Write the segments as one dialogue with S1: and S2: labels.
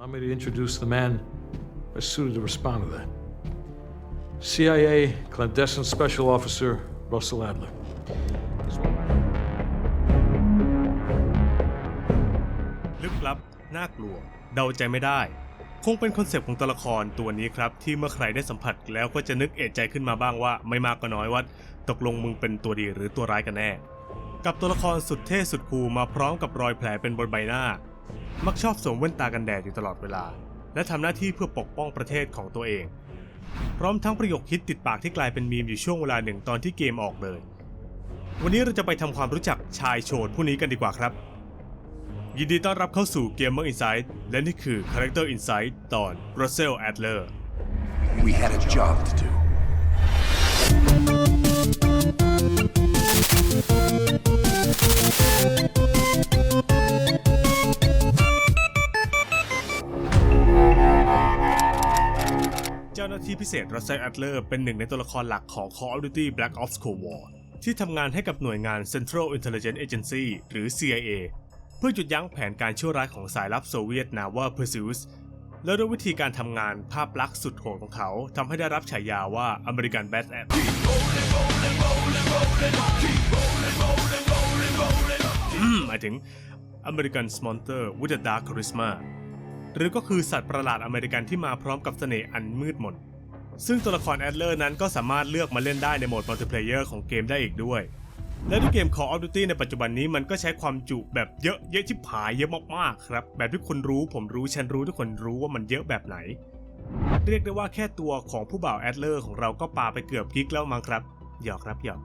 S1: Allow me to introduce the man best suited to respond to that. CIA clandestine special officer Russell Adler. He's
S2: ลึกลับ น่ากลัว เดาใจไม่ได้ คงเป็นคอนเซปต์ของตัวละครตัวนี้ครับ ที่เมื่อใครได้สัมผัสแล้วก็จะนึกเอะใจขึ้นมาบ้างว่า ไม่มากก็น้อยว่าตกลงมึงเป็นตัวดีหรือตัวร้ายกันแน่ กับตัวละครสุดเท่สุดคูลมาพร้อมกับรอยแผลเป็นบนใบหน้า มักชอบสวมแว่นตากันแดดอยู่ตลอดเวลา และทำหน้าที่เพื่อปกป้องประเทศของตัวเอง พร้อมทั้งประโยคฮิตติดปากที่กลายเป็นมีมอยู่ช่วงเวลาหนึ่งตอนที่เกมออกเลย วันนี้เราจะไปทำความรู้จักชายโฉดผู้นี้กันดีกว่าครับ ยินดีต้อนรับเข้าสู่ Gamer Insight และนี่คือ Character Insight ตอน Russell Adler
S3: We had a job to do.
S2: เจ้าหน้าที่พิเศษ Russell Adler เป็นหนึ่งในตัวละครหลักของ Call of Duty Black Ops Cold War ที่ทำงานให้กับหน่วยงาน Central Intelligence Agency หรือ CIA เพื่อหยุดยั้งแผนการชั่วร้ายของสายลับโซเวียต Nava Perseus และด้วยวิธีการทำงานภาพลักษณ์สุดโหดของเขาทำให้ได้รับฉายาว่า American Badass อืมหมายถึง American Monster with a Dark Charisma หรือก็คือสัตว์ประหลาดอเมริกันที่มาพร้อมกับเสน่ห์อันมืดมนซึ่งตัวละครแอดเลอร์นั้นก็สามารถเลือกมาเล่นได้ในโหมดมัลติเพลเยอร์ของเกมได้อีกด้วย และด้วยเกม Call of Duty ในปัจจุบันนี้มันก็ใช้ความจุแบบเยอะเยอะชิบหายเยอะมากๆครับ แบบที่คุณรู้ผมรู้ฉันรู้ทุกคนรู้ว่ามันเยอะแบบไหน เรียกได้ว่าแค่ตัวของผู้บ่าวแอดเลอร์ของเราก็ปาไปเกือบกิกแล้วมั้งครับหยอกครับหยอก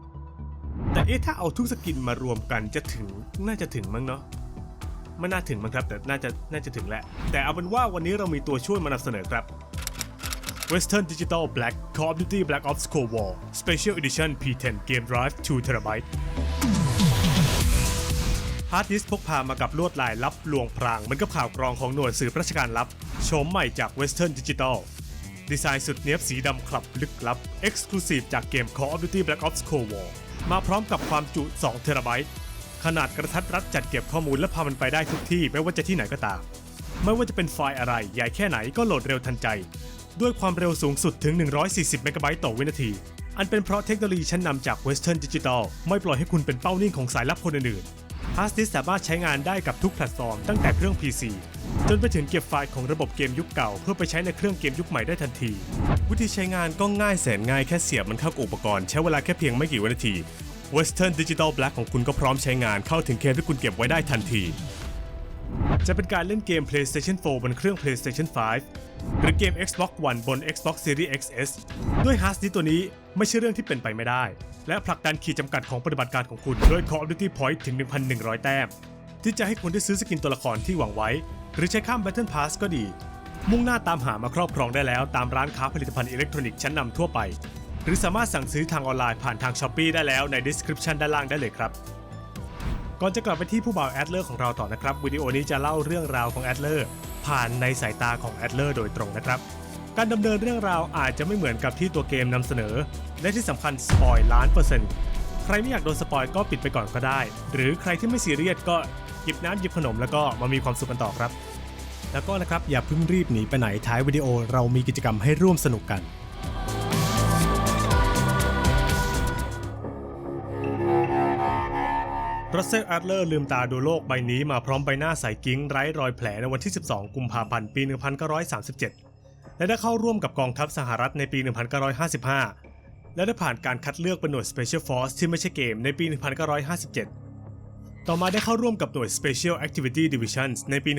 S2: แต่เอ๊ะถ้าเอาทุกสกินมารวมกันจะถึงน่าจะถึงมั้งเนาะ ไม่น่าถึงมั้งครับ แต่น่าจะน่าจะถึงแหละ แต่เอาเป็นว่าวันนี้เรามีตัวช่วยมานำเสนอครับ Western Digital Black Call of Duty Black Ops Cold War Special Edition P10 Game Drive 2 TB ฮาร์ดดิสพกพามากับลวดลายลับลวงพรางเหมือนกับข่าวกรองของหน่วยสืบราชการลับโฉมใหม่จาก Western Digital ดีไซน์สุดเนี้ยบสีดำคลับลึกลับ Exclusive จากเกม Call of Duty Black Ops Cold War มาพร้อมกับความจุ2เทราไบต์ ขนาดกระทัดรัดจัดเก็บข้อมูลและพามันไปได้ทุกที่ไม่ว่าจะที่ไหนก็ตาม ไม่ว่าจะเป็นไฟล์อะไร ใหญ่แค่ไหนก็โหลดเร็วทันใจ ด้วยความเร็วสูงสุดถึง 140เมกะไบต์ต่อวินาที อันเป็นเพราะเทคโนโลยีชั้นนำจาก Western Digital ไม่ปล่อยให้คุณเป็นเป้านิ่งของสายลับคนอื่นๆฮาร์ดดิสสามารถใช้งานได้กับทุกแพลตฟอร์มตั้งแต่เครื่อง PC จนไปถึงเก็บไฟล์ของระบบเกมยุคเก่า เพื่อไปใช้ในเครื่องเกมยุคใหม่ได้ทันที วิธีใช้งานก็ง่ายแสนง่ายแค่เสียบมันเข้าอุปกรณ์ใช้เวลาแค่เพียงไม่กี่วินาที Western Digital Black ของคุณก็พร้อมใช้งานเข้าถึงเกมที่คุณเก็บไว้ได้ทันที จะเป็นการเล่นเกม PlayStation 4 บนเครื่อง PlayStation 5 หรือเกม Xbox One บน Xbox Series XS ด้วยฮาร์ดดิสก์ตัวนี้ไม่ใช่เรื่องที่เป็นไปไม่ได้ และผลักดันขีดจำกัดของปฏิบัติการของคุณด้วย Call of Duty Point ถึง 1,100 แต้ม ที่จะให้คุณได้ซื้อสกินตัวละครที่หวังไว้ หรือใช้ข้าม Battle Pass ก็ดี มุ่งหน้าตามหามาครอบครองได้แล้วตามร้านค้าผลิตภัณฑ์อิเล็กทรอนิกส์ชั้นนำทั่วไป หรือสามารถสั่งซื้อทางออนไลน์ผ่านทาง s h อ p e e ได้แล้วใน description ด้านล่างได้เลยครับ ก่อนจะกลับไปที่ผู้บ่าวแอดเลอร์ของเราต่อนะครับวิดีโอนี้จะเล่าเรื่องราวของแอดเลอร์ผ่านในสายตาของแอดเลอร์โดยตรงนะครับ การดำเนินเรื่องราวอาจจะไม่เหมือนกับที่ตัวเกมนำเสนอ และที่สำคัญสปอยล้านเปอร์เซ็นต์ใครไม่อยากโดนสปอยก็ปิดไปก่อนก็ได้ หรือใครที่ไม่ซีเรียสก็หยิบน้ำหยิบขนมแล้วก็มามีความสุขกันต่อครับ แล้วก็นะครับอย่าเพิ่งรีบหนีไปไหนท้ายวิดีโอเรามีกิจกรรมให้ร่วมสนุกกัน รัสเซลแอดเลอร์ลืมตาดูโลกใบนี้มาพร้อมใบหน้าใสกิ้งไร้รอยแผลในวันที่ 12 กุมภาพันธ์ปี 1937 และได้เข้าร่วมกับกองทัพสหรัฐในปี 1955 และได้ผ่านการคัดเลือกเป็นหน่วย Special Force ที่ไม่ใช่เกมในปี 1957 ต่อมาได้เข้าร่วมกับหน่วย Special Activity Divisions ในปี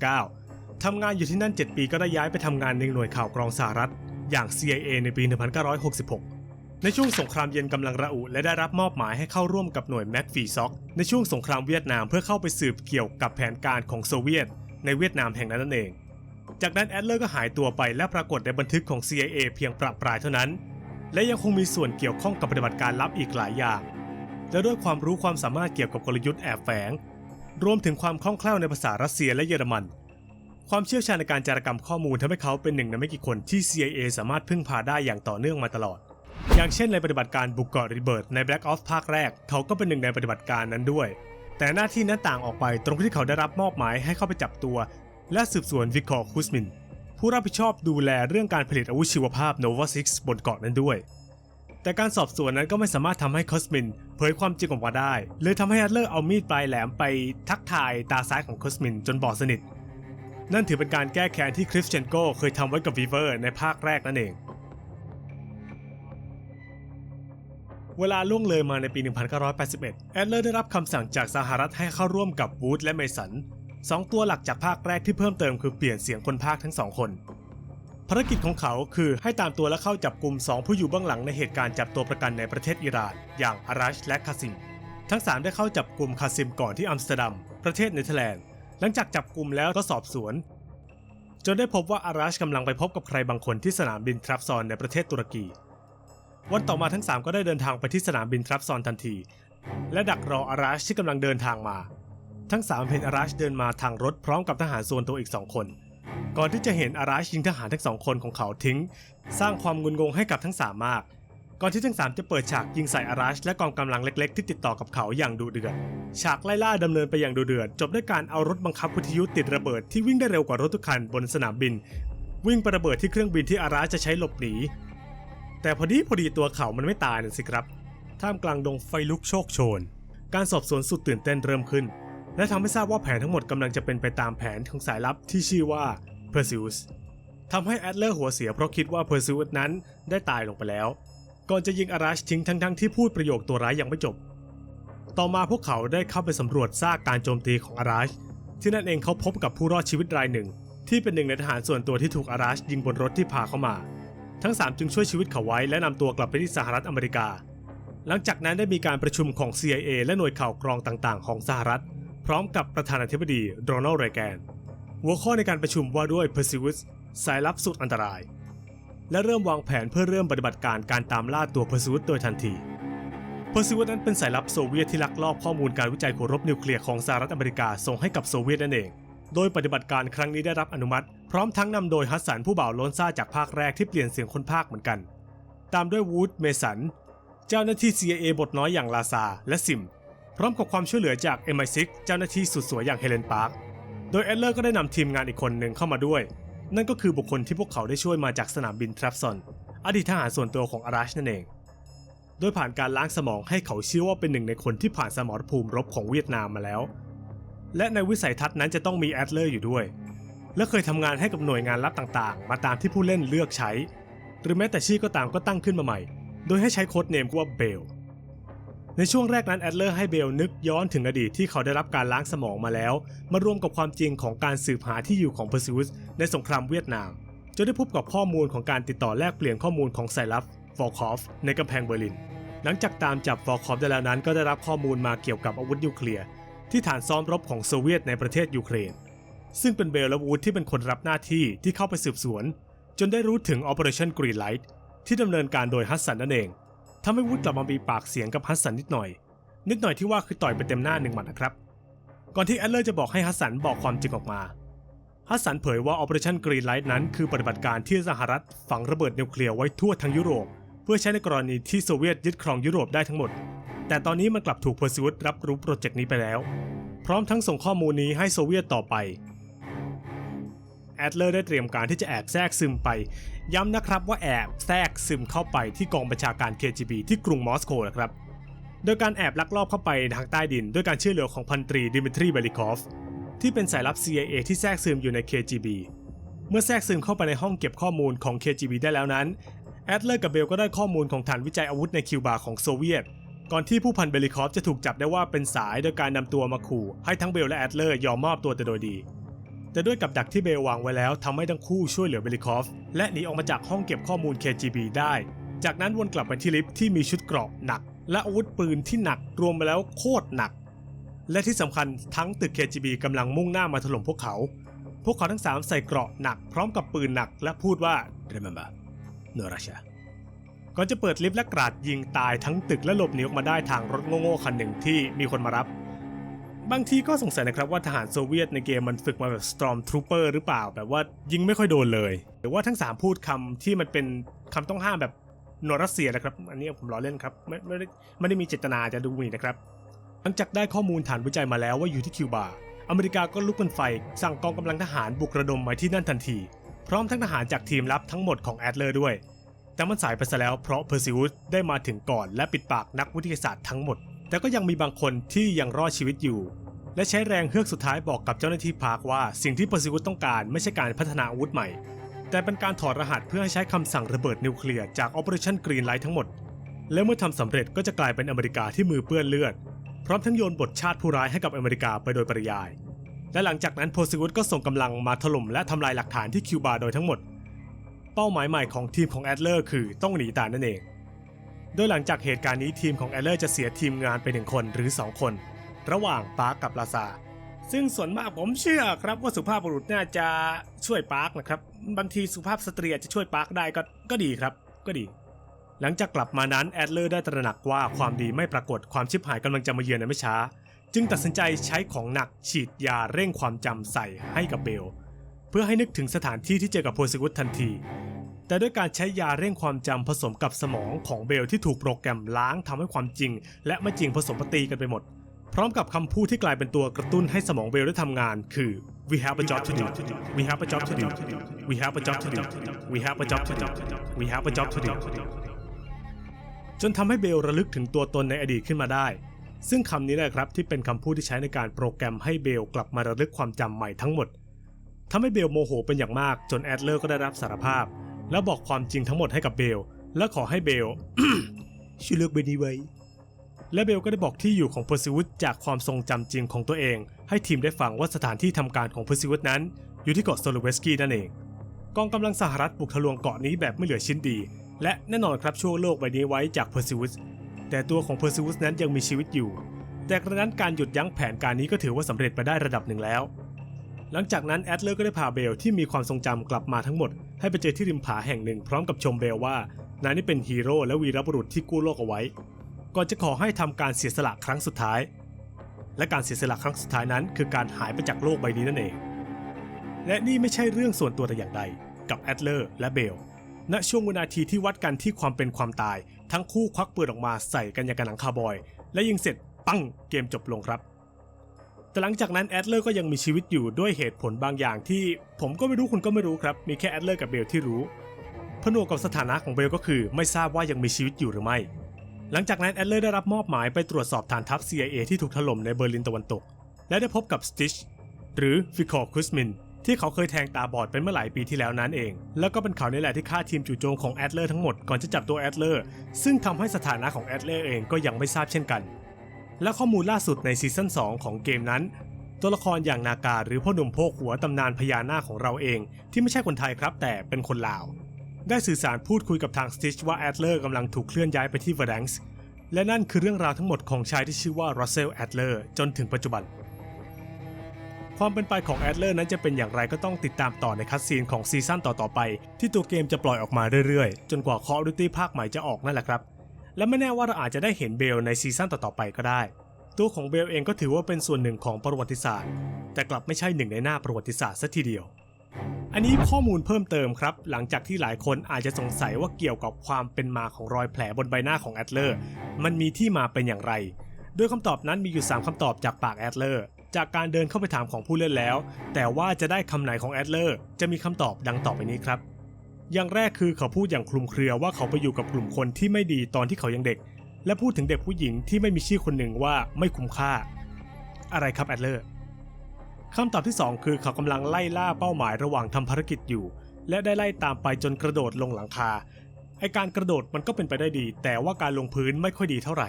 S2: 1959 ทำงานอยู่ที่นั่น 7 ปีก็ได้ย้ายไปทำงานในหน่วยข่าวกรองสหรัฐ อย่าง CIA ในปี 1966 ในช่วงสงครามเย็นกำลังระอุและได้รับมอบหมายให้เข้าร่วมกับหน่วยแม็กฟีซ็อกในช่วงสงครามเวียดนามเพื่อเข้าไปสืบเกี่ยวกับแผนการของโซเวียต ในเวียดนามแห่งนั้นนั่นเอง จากนั้นแอดเลอร์ก็หายตัวไปและปรากฏในบันทึกของ CIA เพียงประปรายเท่านั้น และยังคงมีส่วนเกี่ยวข้องกับปฏิบัติการลับอีกหลายอย่าง และด้วยความรู้ความสามารถเกี่ยวกับกลยุทธ์แอบแฝง รวมถึงความคล่องแคล่วในภาษารัสเซียและเยอรมัน ความเชี่ยวชาญในการจารกรรมข้อมูลทำให้เขาเป็นหนึ่งในไม่กี่คนที่ CIA สามารถพึ่งพาได้อย่างต่อเนื่องมาตลอด อย่างเช่นในปฏิบัติการบุกเกาะรีเบิร์ตใน Black Ops ภาคแรก เขาก็เป็นหนึ่งในปฏิบัติการนั้นด้วย แต่หน้าที่นั้นต่างออกไปตรงที่เขาได้รับมอบหมายให้เข้าไปจับตัว และสืบสวนวิกอร์คุสมิน ผู้รับผิดชอบดูแลเรื่องการผลิตอาวุธชีวภาพโนวาซิกบนเกาะนั้นด้วย แต่การสอบสวนนั้นก็ไม่สามารถทำให้คอสมินเผยความจริงออกมาได้ เลยทำให้แอดเลอร์เอามีดปลายแหลมไปทักทายตาซ้ายของคอสมินจนบอดสนิท นั่นถือเป็นการแก้แค้นที่คริสเชนโกเคยทำไว้กับวีเวอร์ในภาคแรกนั่นเอง เวลาล่วงเลยมาในปี 1981 แอดเลอร์ได้รับคำสั่งจากสหรัฐให้เข้าร่วมกับวูดและเมสันสองตัวหลักจากภาคแรกที่เพิ่มเติมคือเปลี่ยนเสียงคนภาคทั้งสองคน ภารกิจของเขาคือให้ตามตัวและเข้าจับกลุ่ม 2 ผู้อยู่เบื้องหลังในเหตุการณ์จับตัวประกันในประเทศอิหร่าน อย่างอารัชและคาซิม ทั้ง 3 ได้เข้าจับกลุ่มคาซิมก่อนที่อัมสเตอร์ดัม ประเทศเนเธอร์แลนด์ หลังจากจับกลุ่มแล้วก็สอบสวน จนได้พบว่าอารัชกำลังไปพบกับใครบางคนที่สนามบินทรัพซอนในประเทศตุรกี วันต่อมาทั้ง 3 ก็ได้เดินทางไปที่สนามบินทรัพซอนทันที และดักรออารัชที่กำลังเดินทางมา ทั้ง 3 เห็นอารัชเดินมาทางรถพร้อมกับทหารส่วนตัวอีก 2 คน ก่อนที่จะเห็นอาราชยิงทหารทั้งสองคนของเขาทิ้ง สร้างความงุนงงให้กับทั้งสามมาก ก่อนที่ทั้งสามจะเปิดฉากยิงใส่อาราชและกองกำลังเล็ก ๆ ที่ติดต่อกับเขาอย่างดุเดือด ฉากไล่ล่าดำเนินไปอย่างดุเดือด จบด้วยการเอารถบังคับวิทยุติดระเบิดที่วิ่งได้เร็วกว่ารถทุกคันบนสนามบิน วิ่งไประเบิดที่เครื่องบินที่อาราชจะใช้หลบหนี แต่พอดีพอดีตัวเขามันไม่ตายน่ะสิครับ ท่ามกลางดงไฟลุกโชกโชน การสอบสวนสุดตื่นเต้นเริ่มขึ้น และทำให้ทราบว่าแผนทั้งหมดกำลังจะเป็นไปตามแผนของสายลับที่ชื่อว่าเพอร์ซิวสทำให้แอดเลอร์หัวเสียเพราะคิดว่าเพอร์ซิวสนั้นได้ตายลงไปแล้ว ก่อนจะยิงอาราชทิ้งทั้งๆที่พูดประโยคตัวร้ายยังไม่จบ ต่อมาพวกเขาได้เข้าไปสำรวจซากการโจมตีของอาราชที่นั่นเองเขาพบกับผู้รอดชีวิตรายหนึ่ง ที่เป็นหนึ่งในทหารส่วนตัวที่ถูกอาราชยิงบนรถที่พาเข้ามา ทั้ง 3 จึงช่วยชีวิตเขาไว้และนำตัวกลับไปที่สหรัฐอเมริกา หลังจากนั้นได้มีการประชุมของ CIA และหน่วยข่าวกรองต่างๆ ของสหรัฐ พร้อมกับประธานาธิบดีโดนัลด์เรแกน หัวข้อในการประชุมว่าด้วย Perseus สายลับสุดอันตราย และเริ่มวางแผนเพื่อเริ่มปฏิบัติการการตามล่าตัว Perseus โดยทันที Perseus นั้นเป็นสายลับโซเวียตที่ลักลอบข้อมูลการวิจัยหัวรบนิวเคลียร์ของสหรัฐอเมริกาส่งให้กับโซเวียตนั่นเอง โดยปฏิบัติการครั้งนี้ได้รับอนุมัติ พร้อมทั้งนำโดยฮัสสันผู้บ่าวโลนซ่าจากภาคแรกที่เปลี่ยนเสียงคนภาคเหมือนกัน ตามด้วยวูดเมสัน เจ้าหน้าที่ CIA บทน้อยอย่างลาซาและซิม พร้อมกับความช่วยเหลือจาก MI6 เจ้าหน้าที่สุดสวยอย่างเฮเลนปาร์ค โดยแอดเลอร์ก็ได้นำทีมงานอีกคนหนึ่งเข้ามาด้วย นั่นก็คือบุคคลที่พวกเขาได้ช่วยมาจากสนามบินทรัพซอน อดีตทหารส่วนตัวของอาราชนั่นเอง โดยผ่านการล้างสมองให้เขาเชื่อว่าเป็นหนึ่งในคนที่ผ่านสมรภูมิรบของเวียดนามมาแล้ว และในวิสัยทัศน์นั้นจะต้องมีแอดเลอร์อยู่ด้วย และเคยทำงานให้กับหน่วยงานลับต่างๆ มาตามที่ผู้เล่นเลือกใช้ หรือแม้แต่ชื่อก็ตามก็ตั้งขึ้นมาใหม่ โดยให้ใช้โค้ดเนมว่าเบลในช่วงแรกนั้นแอดเลอร์ให้เบลนึกย้อนถึงอดีตที่เขาได้รับการล้างสมองมาแล้ว มารวมกับความจริงของการสืบหาที่อยู่ของเพอร์ซิวสในสงครามเวียดนาม จนได้พบกับข้อมูลของการติดต่อแลกเปลี่ยนข้อมูลของไซลับวอลคอฟในกำแพงเบอร์ลิน หลังจากตามจับวอลคอฟได้แล้วนั้นก็ได้รับข้อมูลมาเกี่ยวกับอาวุธนิวเคลียร์ที่ฐานซ้อมรบของโซเวียตในประเทศยูเครน ซึ่งเป็นเบลและวูดที่เป็นคนรับหน้าที่ที่เข้าไปสืบสวน จนได้รู้ถึง Operation Greenlight ที่ดำเนินการโดยฮัสสันนั่นเองทำให้วูดกลับมามีปากเสียงกับฮัสสันนิดหน่อย นิดหน่อยที่ว่าคือต่อยไปเต็มหน้าหนึ่งหมัดนะครับ ก่อนที่แอดเลอร์จะบอกให้ฮัสสันบอกความจริงออกมาฮัสสันเผยว่า Operation Greenlight นั้นคือปฏิบัติการที่สหรัฐฝังระเบิดนิวเคลียร์ไว้ทั่วทั้งยุโรป เพื่อใช้ในกรณีที่โซเวียตยึดครองยุโรปได้ทั้งหมด แต่ตอนนี้มันกลับถูกเพอร์ซิวรับรู้โปรเจกต์นี้ไปแล้ว พร้อมทั้งส่งข้อมูลนี้ให้โซเวียตต่อไป แอดเลอร์ได้เตรียมการที่จะแอบแทรกซึมไป ย้ำนะครับว่าแอบแทรกซึมเข้าไปที่กองบัญชาการ KGB ที่กรุงมอสโกนะครับ โดยการแอบลักลอบเข้าไปทางใต้ดิน ด้วยการช่วยเหลือของพันตรีดิมิทรีเบลิคอฟที่เป็นสายลับ CIA ที่แทรกซึมอยู่ใน KGB เมื่อแทรกซึมเข้าไปในห้องเก็บข้อมูลของ KGB ได้แล้วนั้นแอดเลอร์กับเบลก็ได้ข้อมูลของฐานวิจัยอาวุธในคิวบาของโซเวียต ก่อนที่ผู้พันเบลิคอฟจะถูกจับได้ว่าเป็นสายโดยการนำตัวมาขู่ให้ทั้งเบลและแอดเลอร์ยอมมอบตัวแต่โดยดี แต่ด้วยกับดักที่เบลวางไว้แล้วทำให้ทั้งคู่ช่วยเหลือเบลิคอฟ และหนีออกมาจากห้องเก็บข้อมูล KGB ได้ จากนั้นวนกลับไปที่ลิฟต์ที่มีชุดเกราะหนัก และอาวุธปืนที่หนักรวมไปแล้วโคตรหนัก และที่สำคัญทั้งตึก KGB กำลังมุ่งหน้ามาถล่มพวกเขา พวกเขาทั้ง3ใส่เกราะหนักพร้อมกับปืนหนักและพูดว่า remember no Russia ก่อนจะเปิดลิฟต์และกราดยิงตายทั้งตึกและหลบหนีออกมาได้ทางรถโง่ๆคันหนึ่งที่มีคนมารับ บางทีก็สงสัยนะครับว่าทหารโซเวียตในเกมมันฝึกมาแบบ Storm Trooper หรือเปล่า แบบว่ายิงไม่ค่อยโดนเลย หรือว่าทั้ง 3 พูดคำที่มันเป็นคำต้องห้ามแบบโนรัสเซียนะครับ อันนี้ผมล้อเล่นครับ ไม่ไม่ได้ไม่ได้มีเจตนาจะดูหมิ่นนะครับ หลังจากได้ข้อมูลฐานวิจัยมาแล้วว่าอยู่ที่คิวบา อเมริกาก็ลุกเป็นไฟ สั่งกองกำลังทหารบุกระดมมาที่นั่นทันที พร้อมทั้งทหารจากทีมลับทั้งหมดของแอดเลอร์ด้วย แต่มันสายไปซะแล้วเพราะเพอร์ซิวสได้มาถึงก่อนและปิดปากนักวิทยาศาสตร์ทั้งหมด แต่ก็ยังมีบางคนที่ยังรอดชีวิตอยู่ และใช้แรงเฮือกสุดท้ายบอกกับเจ้าหน้าที่พาร์คว่าสิ่งที่เพอร์ซิวุสต้องการไม่ใช่การพัฒนาอาวุธใหม่ แต่เป็นการถอดรหัสเพื่อให้ใช้คำสั่งระเบิดนิวเคลียร์จาก Operation Green Light ทั้งหมด และเมื่อทำสำเร็จก็จะกลายเป็นอเมริกาที่มือเปื้อนเลือด พร้อมทั้งโยนบทชาติผู้ร้ายให้กับอเมริกาไปโดยปริยาย และหลังจากนั้นโพซิวุสก็ส่งกำลังมาถล่มและทำลายหลักฐานที่คิวบาโดยทั้งหมด เป้าหมายใหม่ของทีมของแอดเลอร์คือต้องหนีตานั่นเอง โดยหลังจากเหตุการณ์นี้ทีมของแอดเลอร์จะเสียทีมงานไปหนึ่งคนหรือ 2 คน ระหว่างปาร์คกับลาซาซึ่งส่วนมากผมเชื่อครับว่าสุภาพบุรุษน่าจะช่วยปาร์คนะครับ บางทีสุภาพสตรีอาจจะช่วยปาร์คได้ก็ก็ดีครับ ก็ดี หลังจากกลับมานั้นแอดเลอร์ได้ตระหนักว่าความดีไม่ปรากฏความชิบหายกำลังจะมาเยือนในไม่ช้า จึงตัดสินใจใช้ของหนักฉีดยาเร่งความจำใส่ให้กับเบล เพื่อให้นึกถึงสถานที่ที่เจอกับโพซิกุสทันที แต่ด้วยการใช้ยาเร่งความจำผสมกับสมองของเบลที่ถูกโปรแกรมล้างทำให้ความจริง และไม่จริงผสมปฏิกันไปหมด พร้อมกับคำพูดที่กลายเป็นตัวกระตุ้นให้สมองเบลได้ทำงาน คือ we have a job to do we have a job to do we have a job to do we have a job to do we have a job to do จนทำให้เบลระลึกถึงตัวตนในอดีตขึ้นมาได้ ซึ่งคำนี้แหละครับที่เป็นคำพูดที่ใช้ในการโปรแกรมให้เบลกลับมาระลึกความจำใหม่ทั้งหมดทำให้เบลโมโหเป็นอย่างมากจนแอดเลอร์ก็ได้รับสารภาพ แล้วบอกความจริงทั้งหมดให้กับเบล และขอให้เบลช่วยเลือกเบลนี้ไว้ และเบลก็ได้บอกที่อยู่ของเพอร์ซิวุสจากความทรงจำจริงของตัวเอง ให้ทีมได้ฟังว่าสถานที่ทำการของเพอร์ซิวุสนั้น อยู่ที่เกาะโซโลเวสกี้นั่นเอง กองกำลังสหรัฐบุกทะลวงเกาะนี้แบบไม่เหลือชิ้นดี และแน่นอนครับช่วงโลกใบนี้ไว้จากเพอร์ซิวุสแต่ตัวของเพอร์ซิวุสนั้นยังมีชีวิตอยู่ แต่กระนั้นการหยุดยั้งแผนการนี้ก็ถือว่าสำเร็จไปได้ระดับหนึ่งแล้ว หลังจากนั้นแอดเลอร์ก็ได้พาเบลที่มีความทรงจำกลับมาทั้งหมด ให้ไปเจอที่ริมผาแห่งหนึ่งพร้อมกับชมเบลว่านายนี่เป็นฮีโร่และวีรบุรุษที่กู้โลกเอาไว้ ก่อนจะขอให้ทำการเสียสละครั้งสุดท้าย และการเสียสละครั้งสุดท้ายนั้น คือการหายไปจากโลกใบนี้นั่นเอง และนี่ไม่ใช่เรื่องส่วนตัวแต่อย่างใด กับแอดเลอร์และเบลณช่วงวินาทีที่วัดกันที่ความเป็นความตาย ทั้งคู่ควักปืนออกมาใส่กันอย่างกับหนังคาร์บอย และยิงเสร็จปั้งเกมจบลงครับ แต่หลังจากนั้นแอดเลอร์ก็ยังมีชีวิตอยู่ด้วยเหตุผลบางอย่างที่ผมก็ไม่รู้คุณก็ไม่รู้ครับ มีแค่แอดเลอร์กับเบลที่รู้ผนวกกับสถานะของเบลก็คือ ไม่ทราบว่ายังมีชีวิตอยู่หรือไม่ หลังจากนั้นแอดเลอร์ได้รับมอบหมายไปตรวจสอบฐานทัพ CIA ที่ถูกถล่มในเบอร์ลินตะวันตก และได้พบกับสติชหรือฟิคอร์คุสมินที่เขาเคยแทงตาบอดเป็นเมื่อหลายปีที่แล้วนั้นเอง แล้วก็เป็นเขานี่แหละที่ฆ่าทีมจู่โจมของแอดเลอร์ทั้งหมดก่อนจะจับตัวแอดเลอร์ซึ่งทำให้สถานะของแอดเลอร์เองก็ยังไม่ทราบเช่นกัน และข้อมูลล่าสุดในซีซั่น2 ของเกมนั้น ตัวละครอย่างนากาหรือพ่อหนุ่มโพกหัวตำนานพญานาคของเราเอง ที่ไม่ใช่คนไทยครับแต่เป็นคนลาว ได้สื่อสารพูดคุยกับทางสติชว่าแอดเลอร์กำลังถูกเคลื่อนย้ายไปที่เวอร์แดงส์และนั่นคือเรื่องราวทั้งหมดของชายที่ชื่อว่ารัสเซลแอดเลอร์จนถึงปัจจุบัน ความเป็นไปของแอดเลอร์นั้นจะเป็นอย่างไรก็ต้องติดตามต่อในคัดซีนของซีซั่นต่อๆไป ที่ตัวเกมจะปล่อยออกมาเรื่อยๆ จนกว่า Call of Duty ภาคใหม่จะออกนั่นแหละครับ และไม่แน่ว่าเราอาจจะได้เห็นเบลในซีซั่นต่อๆไปก็ได้ ตัวของเบลเองก็ถือว่าเป็นส่วนหนึ่งของประวัติศาสตร์ แต่กลับไม่ใช่หนึ่งในหน้าประวัติศาสตร์ซะทีเดียว อันนี้ข้อมูลเพิ่มเติมครับ หลังจากที่หลายคนอาจจะสงสัยว่าเกี่ยวกับความเป็นมาของรอยแผลบนใบหน้าของแอดเลอร์ มันมีที่มาเป็นอย่างไร โดยคำตอบนั้นมีอยู่ 3คำตอบจากปากแอดเลอร์จากการเดินเข้าไปถามของผู้เล่นแล้ว แต่ว่าจะได้คำไหนของแอดเลอร์จะมีคำตอบดังต่อไปนี้ครับ อย่างแรกคือเขาพูดอย่างคลุมเครือว่าเขาไปอยู่กับกลุ่มคนที่ไม่ดีตอนที่เขายังเด็ก และพูดถึงเด็กผู้หญิงที่ไม่มีชื่อคนหนึ่งว่าไม่คุ้มค่า อะไรครับแอดเลอร์คำตอบที่ 2 คือเขากำลังไล่ล่าเป้าหมายระหว่างทำภารกิจอยู่ และได้ไล่ตามไปจนกระโดดลงหลังคาไอการกระโดดมันก็เป็นไปได้ดี แต่ว่าการลงพื้นไม่ค่อยดีเท่าไหร่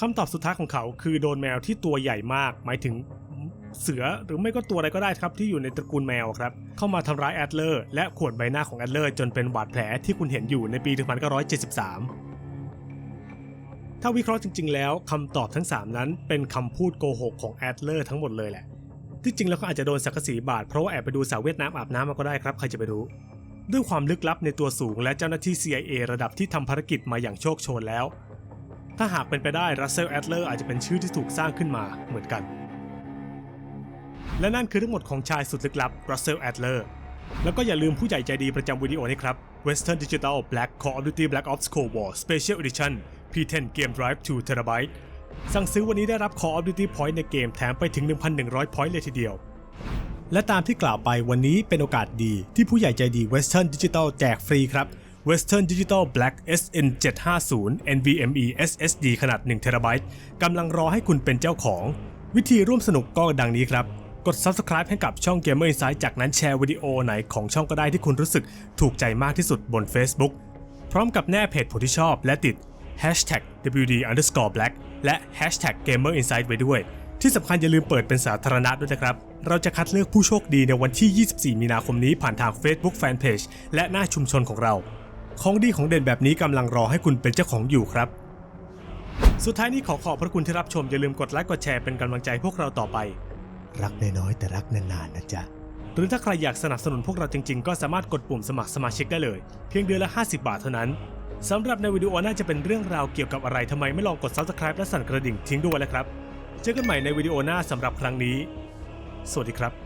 S2: คำตอบสุดท้ายของเขาคือโดนแมวที่ตัวใหญ่มาก หมายถึง เสือหรือไม่ก็ตัวอะไรก็ได้ครับที่อยู่ในตระกูลแมวครับเข้ามาทำร้ายแอดเลอร์และขวนใบหน้าของแอดเลอร์จนเป็นบาดแผลที่คุณเห็นอยู่ในปี 1973ถ้าวิเคราะห์จริง ๆ แล้วคำตอบทั้ง 3 นั้นเป็นคำพูดโกหกของแอดเลอร์ทั้งหมดเลยแหละ ที่จริงแล้วเขาอาจจะโดนสักสีบาดเพราะว่าแอบไปดูสาวเวียดนามอาบน้ำมาก็ได้ครับ ใครจะไปรู้ ด้วยความลึกลับในตัวสูงและเจ้าหน้าที่ CIA ระดับที่ทำภารกิจมาอย่างโชคโชนแล้ว ถ้าหากเป็นไปได้รัสเซลแอดเลอร์อาจจะเป็นชื่อที่ถูกสร้างขึ้นมาเหมือนกัน และนั่นคือทั้งหมดของชายสุดลึกลับรัสเซลแอดเลอร์แล้วก็อย่าลืมผู้ใหญ่ใจดีประจำวิดีโอนี้ครับ Western Digital Black Call of Duty Black Ops Cold War Special Edition P10 Game Drive2 TB สั่งซื้อวันนี้ได้รับ Call of Duty Point ในเกมแถมไปถึง 1,100 point เลยทีเดียว และตามที่กล่าวไปวันนี้เป็นโอกาสดีที่ผู้ใหญ่ใจดี Western Digital แจกฟรีครับ Western Digital Black SN 750 NVMe SSD ขนาด1 t b กำลังรอให้คุณเป็นเจ้าของ วิธีร่วมสนุกก็ดังนี้ครับ กด Subscribe ให้กับช่อง Gamer Insight จากนั้นแชร์วิดีโอไหนของช่องก็ได้ที่คุณรู้สึกถูกใจมากที่สุดบน Facebook พร้อมกับแนบเพจผู้ที่ชอบและติด hashtag WD underscore black และ hashtag gamer insight ไว้ด้วย ที่สำคัญอย่าลืมเปิดเป็นสาธารณะด้วยนะครับ เราจะคัดเลือกผู้โชคดีในวันที่ 24 มีนาคมนี้ผ่านทาง Facebook Fanpage และหน้าชุมชนของเรา ของดีของเด่นแบบนี้กำลังรอให้คุณเป็นเจ้าของอยู่ครับ สุดท้ายนี้ขอขอบพระคุณที่รับชมอย่าลืมกดไลค์กดแชร์เป็นกำลังใจพวกเราต่อไป
S4: รักน้อยๆแต่รักนานๆนะจ๊ะ
S2: หรือถ้าใครอยากสนับสนุนพวกเราจริงๆ ก็สามารถกดปุ่มสมัครสมาชิกได้เลย เพียงเดือนละ 50 บาทเท่านั้นสำหรับในวิดีโอหน่าจะเป็นเรื่องราวเกี่ยวกับอะไรทำไมไม่ลองกด Subscribe และสั่นกระดิ่งทิ้งด้วยแล้วครับ เจอกันใหม่ในวิดีโอหน้าสำหรับครั้งนี้ สวัสดีครับ